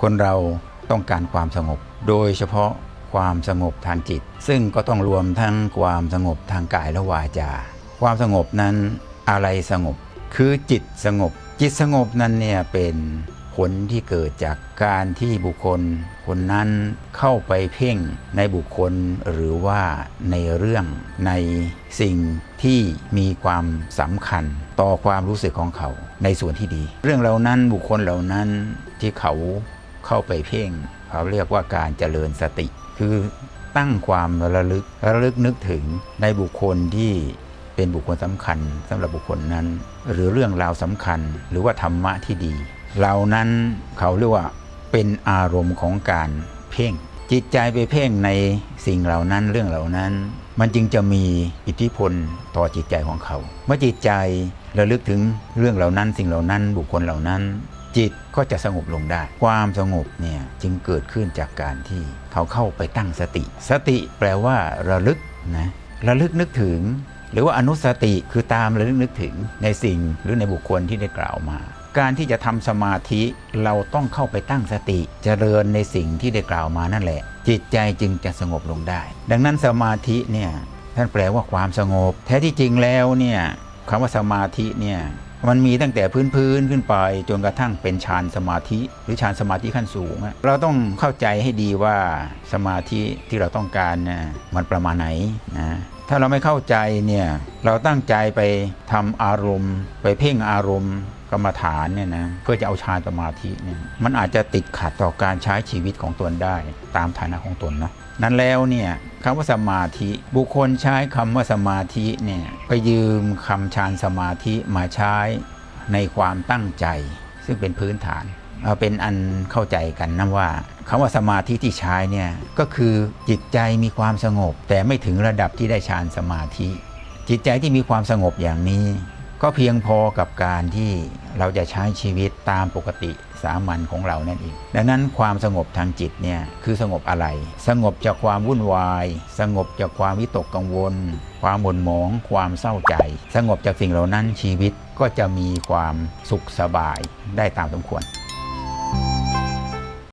คนเราต้องการความสงบ โดยเฉพาะความสงบทางจิต ซึ่งก็ต้องรวมทั้งความสงบทางกายและวาจา ความสงบนั้นอะไรสงบ คือจิตสงบ จิตสงบนั้นเนี่ยเป็นผลที่เกิดจากการที่บุคคล คนนั้นเข้าไปเพ่งในบุคคลหรือว่าในเรื่องในสิ่งที่มีความสำคัญต่อความรู้สึกของเขาในส่วนที่ดี เรื่องเหล่านั้นบุคคลเหล่านั้นที่เขา เข้าไปเพ่งเขาเรียกว่าการเจริญสติ คือตั้งความระลึกระลึกนึกถึงในบุคคลที่เป็นบุคคลสำคัญสำหรับบุคคลนั้น หรือเรื่องราวสำคัญหรือว่าธรรมะที่ดี เหล่านั้นเขาเรียกว่าเป็นอารมณ์ของการเพ่ง จิตใจไปเพ่งในสิ่งเหล่านั้นเรื่องเหล่านั้น มันจึงจะมีอิทธิพลต่อจิตใจของเขา เมื่อจิตใจระลึกถึงเรื่องเหล่านั้น สิ่งเหล่านั้นบุคคลเหล่านั้น จิตก็จะสงบลงได้ ความสงบเนี่ยจึงเกิดขึ้นจากการที่เขาเข้าไปตั้งสติ สติแปลว่าระลึกนะระลึกนึกถึง หรือว่าอนุสติคือตามระลึกนึกถึงในสิ่งหรือในบุคคลที่ได้กล่าวมา การที่จะทำสมาธิเราต้องเข้าไปตั้งสติเจริญในสิ่งที่ได้กล่าวมานั่นแหละ จิตใจจึงจะสงบลงได้ ดังนั้นสมาธิเนี่ยท่านแปลว่าความสงบ แท้ที่จริงแล้วเนี่ยคำว่าสมาธิเนี่ย มันมีตั้งแต่พื้นพื้นๆขึ้นไป จนกระทั่งเป็นฌานสมาธิ หรือฌานสมาธิขั้นสูง เราต้องเข้าใจให้ดีว่าสมาธิที่เราต้องการเนี่ยมันประมาณไหนนะถ้าเราไม่เข้าใจเนี่ยเราตั้งใจไปทำอารมณ์ ไปเพ่งอารมณ์ กรรมฐานเนี่ยนะเพื่อจะเอาฌานสมาธิเนี่ยมันอาจจะติดขัดต่อการใช้ชีวิตของตนได้ ตามฐานะของตนเนาะนั้นแล้วเนี่ยคำว่าสมาธิ บุคคลใช้คำว่าสมาธิเนี่ยไปยืมคำฌานสมาธิมาใช้ในความตั้งใจ ซึ่งเป็นพื้นฐานเอาเป็นอันเข้าใจกันนะว่าคำว่าสมาธิที่ใช้เนี่ยก็คือจิตใจมีความสงบ แต่ไม่ถึงระดับที่ได้ฌานสมาธิ จิตใจที่มีความสงบอย่างนี้ ก็เพียงพอกับการที่เราจะใช้ชีวิตตามปกติสามัญของเรานั่นเอง ดังนั้นความสงบทางจิตเนี่ยคือสงบอะไร สงบจากความวุ่นวาย สงบจากความวิตกกังวล ความหม่นหมอง ความเศร้าใจ สงบจากสิ่งเหล่านั้นชีวิตก็จะมีความสุขสบายได้ตามสมควร